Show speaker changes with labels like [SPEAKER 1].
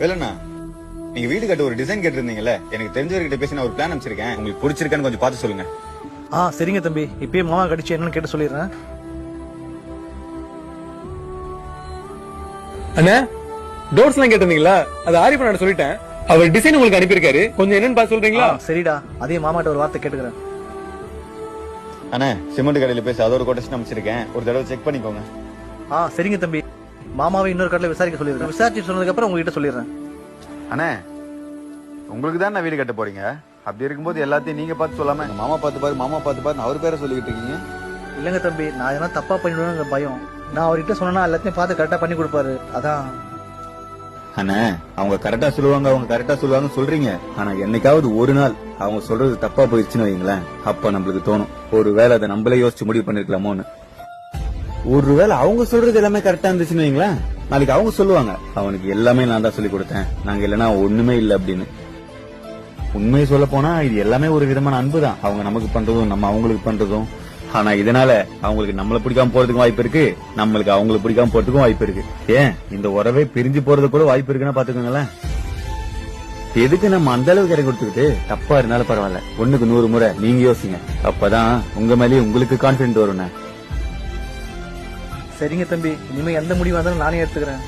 [SPEAKER 1] வேலண்ணா நீங்க வீடு கட்ட ஒரு டிசைன் கேட்டிருந்தீங்கல்ல எனக்கு தெரிஞ்சவர்கிட்ட பேசி நான் ஒரு பிளான் அமைச்சிருக்கேன். உங்களுக்கு பிடிச்சிருக்கான்னு கொஞ்சம் பார்த்து சொல்லுங்க.
[SPEAKER 2] ஆ சரிங்க தம்பி. இப்பயே மாமா கடிச்சு என்னன்னு கேட்டு சொல்லிடுறேன்.
[SPEAKER 3] அண்ணா டோர்ஸ் எல்லாம் கேட்டிருந்தீங்களா? அது ஆரி பண்ண சொல்லிட்டேன். அவர் டிசைன் உங்களுக்கு அனுப்பியிருக்காரு. கொஞ்சம் என்னன்னு பார்த்து சொல்றீங்களா?
[SPEAKER 2] சரிடா. அதே மாமாட்ட ஒரு வார்த்தை கேட்டுக்கிறேன்.
[SPEAKER 1] அண்ணே சிமெண்ட் கடையில பேசி அதோட கொட்டேஷன் அமைச்சிருக்கேன். ஒரு தடவை செக் பண்ணிக்கோங்க.
[SPEAKER 2] ஆ சரிங்க தம்பி. மாமாவை இன்னொரு கடையில் விசாரிக்க சொல்லிடுறேன் விசாரிச்சு சொன்னதுக்கு அப்புறம் உங்ககிட்ட சொல்லிடுறேன்.
[SPEAKER 1] அண்ணே உங்களுக்கு தான் நான் வீடு கட்ட போறீங்க? அப்படி இருக்கும்போது எல்லாத்தையும் நீங்க பார்த்து சொல்லாம மாமா பார்த்து பாரு மாமா பார்த்து பாரு அவர் பேரை சொல்லிக்கிட்டு இருக்கீங்க.
[SPEAKER 2] இல்லைங்க தம்பி நான் எதனா தப்பா பண்ணிடுவேன்னு பயம். நான் அவர்கிட்ட சொன்னா எல்லாத்தையும் பார்த்து கரெக்டா பண்ணி கொடுப்பாரு. அதான்.
[SPEAKER 1] அண்ணே அவங்க கரெக்டா சொல்லுவாங்க அவங்க கரெக்டா சொல்லுவாங்க சொல்றீங்க. ஆனா என்னைக்காவது ஒரு நாள் அவங்க சொல்றது தப்பா போயிடுச்சுன்னு வைங்களேன் அப்ப நம்மளுக்கு தோணும். ஒருவேளை அதை நம்மளே யோசிச்சு முடிவு பண்ணிருக்கலாமோன்னு. ஒருவேளை அவங்க சொல்றது எல்லாமே கரெக்டா இருந்துச்சுன்னு வைங்களேன். நாளைக்கு அவங்க சொல்லுவாங்க. அவனுக்கு எல்லாமே நான் தான் சொல்லி கொடுத்தேன். நாங்க இல்லைன்னா ஒண்ணுமே இல்லை அப்படின்னு. உண்மையை சொல்ல போனா இது எல்லாமே ஒரு விதமான அன்பு தான். அவங்க நமக்கு பண்றதும் நம்ம அவங்களுக்கு பண்றதும். ஆனா இதனால அவங்களுக்கு நம்மள பிடிக்காம போறதுக்கும் வாய்ப்பு இருக்கு. நம்மளுக்கு அவங்களுக்கு பிடிக்காம போறதுக்கும் வாய்ப்பு இருக்கு. ஏன்? இந்த உறவே பிரிஞ்சு போறது கூட வாய்ப்பு இருக்குன்னா பாத்துக்கோங்களேன் எதுக்கு நம்ம அந்த அளவுக்கு இடம் கொடுத்துக்கிட்டு? தப்பா இருந்தாலும் பரவாயில்ல. ஒண்ணுக்கு நூறு முறை. நீங்க யோசிங்க. அப்பதான் உங்க மேலேயே உங்களுக்கு கான்பிடன்ட் வரும்ண்ணே
[SPEAKER 2] சரிங்க தம்பி. இனிமே எந்த முடிவாக இருந்தாலும் நானே எடுத்துக்கிறேன்.